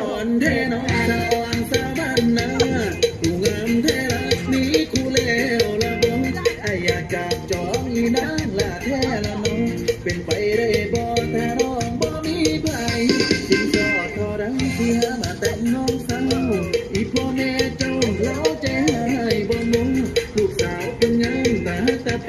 อ่อนเทน้องสาวางสาวบ้านนาผู้งามเทรักนี้คู่แลวละบงไอากจัจองลีนางละแท้ละนองเป็นไปได้บ่ถ้าน้องบ่มีไผสินสอดทอดังเสียมาแต่งน้องสาวอีพ่อแม่เจ้าเราใจบ่มงลูกสาวเป็นยังตาตาเพ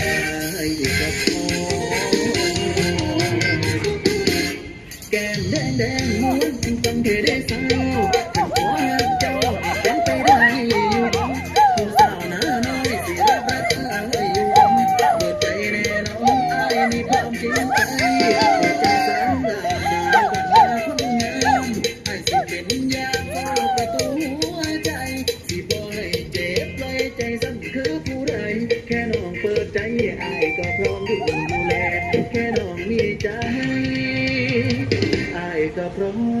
อายกับพ่แดงแดงม้วนตังเธอดาขันขอเจ้าเป็นไปได้อยู่ผู้สาวน้าน้สิรัรักอาอยู่เปิดใจแน่นอนอายมีความจริงใจ แค่น้องมีใจอายก็พร้อม